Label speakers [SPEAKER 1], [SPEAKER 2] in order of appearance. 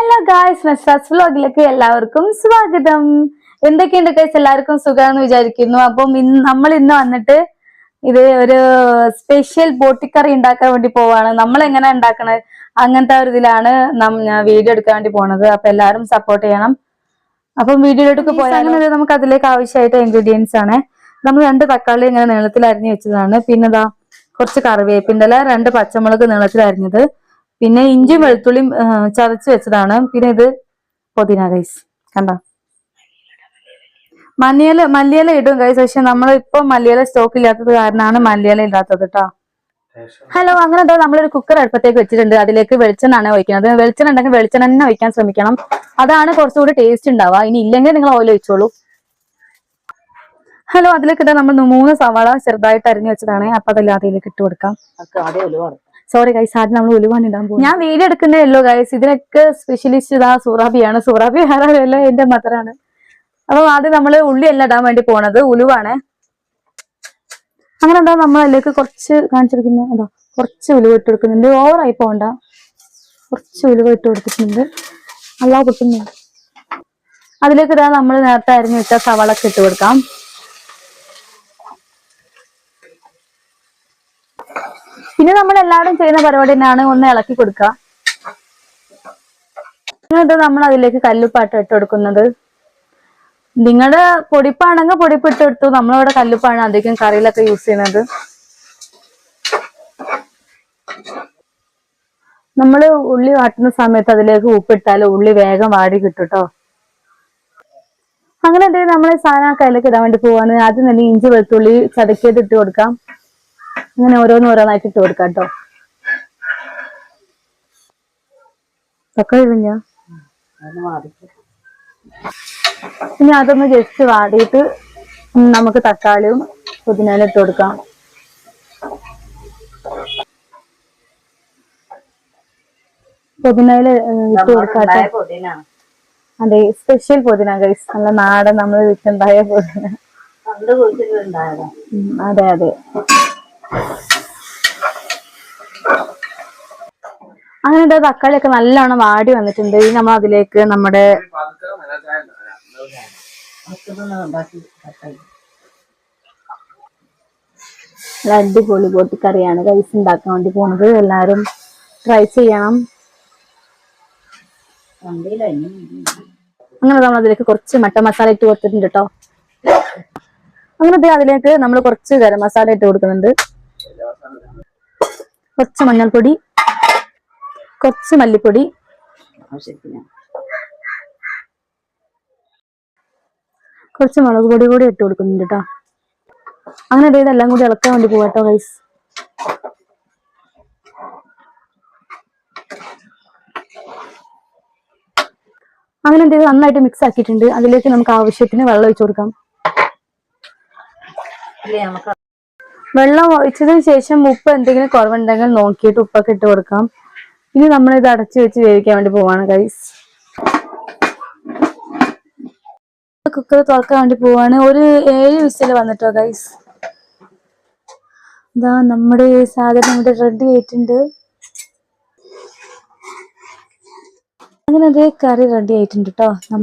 [SPEAKER 1] Hello guys മെസ്രാസ് വ്ലോഗിലേക്ക് എല്ലാവർക്കും സ്വാഗതം. എന്തൊക്കെയുണ്ട് ഗൈസ് എല്ലാവർക്കും സുഖമാണെന്ന് വിചാരിക്കുന്നു. അപ്പം ഇന്ന് നമ്മൾ ഇന്ന് വന്നിട്ട് ഇത് ഒരു സ്പെഷ്യൽ ബോട്ടിക്കറി ഉണ്ടാക്കാൻ വേണ്ടി പോവാണ്. നമ്മൾ എങ്ങനെ ഉണ്ടാക്കണത് അങ്ങനത്തെ ഒരു ഇതിലാണ് വീഡിയോ എടുക്കാൻ വേണ്ടി പോണത്. അപ്പൊ എല്ലാവരും സപ്പോർട്ട് ചെയ്യണം. അപ്പം വീഡിയോയിലോട്ട് പോയാൽ നമുക്ക് അതിലേക്ക് ആവശ്യമായിട്ട് ഇൻഗ്രീഡിയൻസ് ആണ്. നമ്മൾ രണ്ട് തക്കാളി ഇങ്ങനെ നീളത്തിൽ അരിഞ്ഞു വെച്ചതാണ്. പിന്നെ കുറച്ച് കറിവേപ്പിന്റെ ഇല രണ്ട് പച്ചമുളക് നീളത്തിൽ അരിഞ്ഞത്. പിന്നെ ഇഞ്ചി വെളുത്തുള്ളി ചതച്ച് വെച്ചതാണ്. പിന്നെ ഇത് പൊതിന ഗൈസ് കണ്ട? മല്ലിയില മല്ലിയില ഇടും ഗൈസ് പക്ഷെ നമ്മൾ ഇപ്പൊ മല്ലിയില സ്റ്റോക്ക് ഇല്ലാത്തത് കാരണമാണ് മല്ലിയില ഇല്ലാത്തത് കേട്ടോ ഹലോ അങ്ങനെ എന്താ നമ്മളൊരു കുക്കർ അടുപ്പത്തേക്ക് വെച്ചിട്ടുണ്ട്. അതിലേക്ക് വെളിച്ചെണ്ണാണ് ഒഴിക്കുന്നത്. വെളിച്ചെണ്ണ ഉണ്ടെങ്കിൽ വെളിച്ചെണ്ണ തന്നെ ഒഴിക്കാൻ ശ്രമിക്കണം. അതാണ് കുറച്ചുകൂടി ടേസ്റ്റ് ഉണ്ടാവുക. ഇനി ഇല്ലെങ്കിൽ നിങ്ങൾ ഓയിൽ ഒഴിച്ചോളൂ. ഹലോ അതിലേക്ക് നമ്മൾ മൂന്ന് സവാള ചെറുതായിട്ട് അരിഞ്ഞു വെച്ചതാണ്. അപ്പൊ അതെല്ലാം അതിലേക്ക് ഇട്ട് കൊടുക്കാം. സോറി ഗൈസ് ആദ്യം നമ്മൾ ഉലുവാൻ ഇടാൻ പോകും ഞാൻ വീഡിയോ എടുക്കുന്നേ ഉള്ളൂ ഗൈസ് ഇതിനൊക്കെ സ്പെഷ്യലിസ്റ്റ് ഇതാ സൂറാബിയാണ്. സൂറാബി ആരാല്ല എന്റെ മദറാണ് അപ്പൊ ആദ്യം നമ്മൾ ഉള്ളി എല്ലാം ഇടാൻ വേണ്ടി പോണത്. ഉലുവാണ്. അങ്ങനെ എന്താ നമ്മൾ അതിലേക്ക് കുറച്ച് കാണിച്ചിരിക്കുന്നു അതോ കുറച്ച് ഉലുവ ഇട്ട് കൊടുക്കുന്നുണ്ട്. ഓവറായി പോകണ്ട കുറച്ച് ഉലുവ ഇട്ട് കൊടുത്തിട്ടുണ്ട്. അല്ലാ പൊട്ടുന്നു അതിലേക്ക് ഇതാ നമ്മൾ നേരത്തെ അരിഞ്ഞു സവാളൊക്കെ ഇട്ട് കൊടുക്കാം. പിന്നെ നമ്മൾ എല്ലാവരും ചെയ്യുന്ന പരിപാടി തന്നെയാണ് ഒന്ന് ഇളക്കി കൊടുക്കുക. എന്നിട്ട് നമ്മൾ അതിലേക്ക് കല്ലുപ്പാട്ട് ഇട്ട് കൊടുക്കുന്നത്. നിങ്ങളുടെ പൊടിപ്പാണെങ്കിൽ പൊടിപ്പ് ഇട്ട് എടുത്തു. നമ്മളിവിടെ കല്ലുപ്പാണ് അധികം കറിയിലൊക്കെ യൂസ് ചെയ്യുന്നത്. നമ്മൾ ഉള്ളി വാട്ടുന്ന സമയത്ത് അതിലേക്ക് ഉപ്പിട്ടാൽ ഉള്ളി വേഗം വാടി കിട്ടും കേട്ടോ അങ്ങനെ എന്തെങ്കിലും നമ്മൾ സാധനം കയ്യിലേക്ക് ഇടാൻ വേണ്ടി പോവാണ്. ആദ്യം തന്നെ ഇഞ്ചി വെളുത്തുള്ളി ചതക്കിയത് ഇട്ട് കൊടുക്കാം. അങ്ങനെ ഓരോന്ന് ഓരോന്നായിട്ട് ഇട്ട് കൊടുക്കാം കേട്ടോ. തക്കാളി ഇനി അതൊന്ന് ജസ്റ്റ് വാടിയിട്ട് നമുക്ക് തക്കാളിയും പുതിനയിലും ഇട്ട് കൊടുക്കാം. പുതിനയിൽ ഇട്ട് കൊടുക്കാട്ടെ അതെ സ്പെഷ്യൽ പുതിന ഗൈസ് നല്ല നാടൻ നമ്മൾ വീട്ടിലുണ്ടായ പുതിന. അതെ അതെ. അങ്ങനെ തക്കാളിയൊക്കെ നല്ലോണം വാടി വന്നിട്ടുണ്ട്. ഇനി നമ്മൾ അതിലേക്ക് നമ്മുടെ അടിപൊളി പൊട്ടിക്കറിയാണ് റൈസ് ഉണ്ടാക്കാൻ വേണ്ടി പോണത്. എല്ലാരും ട്രൈ ചെയ്യണം. അങ്ങനെ നമ്മൾ അതിലേക്ക് കുറച്ച് മട്ട മസാല ഇട്ട് കൊടുത്തിട്ടുണ്ട് കേട്ടോ അങ്ങനെ അതിലേക്ക് നമ്മൾ കുറച്ച് ഗരം മസാല ഇട്ട് കൊടുക്കുന്നുണ്ട്. കുറച്ച് മഞ്ഞൾപ്പൊടി കുറച്ച് മല്ലിപ്പൊടി. കുറച്ച് മുളക് പൊടി കൂടി ഇട്ട് കൊടുക്കുന്നുണ്ട് കേട്ടോ അങ്ങനെ ഇതെല്ലാം കൂടി ഇളക്കാൻ വേണ്ടി പോവാട്ടോ ഗൈസ് അങ്ങനെ എന്തെങ്കിലും നന്നായിട്ട് മിക്സ് ആക്കിയിട്ടുണ്ട്. അതിലേക്ക് നമുക്ക് ആവശ്യത്തിന് വെള്ളം ഒഴിച്ചു കൊടുക്കാം. വെള്ളം ഒഴിച്ചതിന് ശേഷം ഉപ്പ് എന്തെങ്കിലും കുറവുണ്ടെങ്കിൽ നോക്കിയിട്ട് ഉപ്പൊക്കെ ഇട്ട് കൊടുക്കാം. ഇനി നമ്മൾ ഇത് അടച്ചു വെച്ച് വേവിക്കാൻ വേണ്ടി പോവാണ് ഗൈസ് കുക്കർ തുറക്കാൻ വേണ്ടി പോവാണ്. ഒരു ഏഴ് വിസിൽ വന്നിട്ടോ ഗൈസ് ഇതാ നമ്മുടെ സാധനം ഇവിടെ റെഡി ആയിട്ടുണ്ട്. അങ്ങനെ അതേ കറി റെഡി ആയിട്ടുണ്ട് കേട്ടോ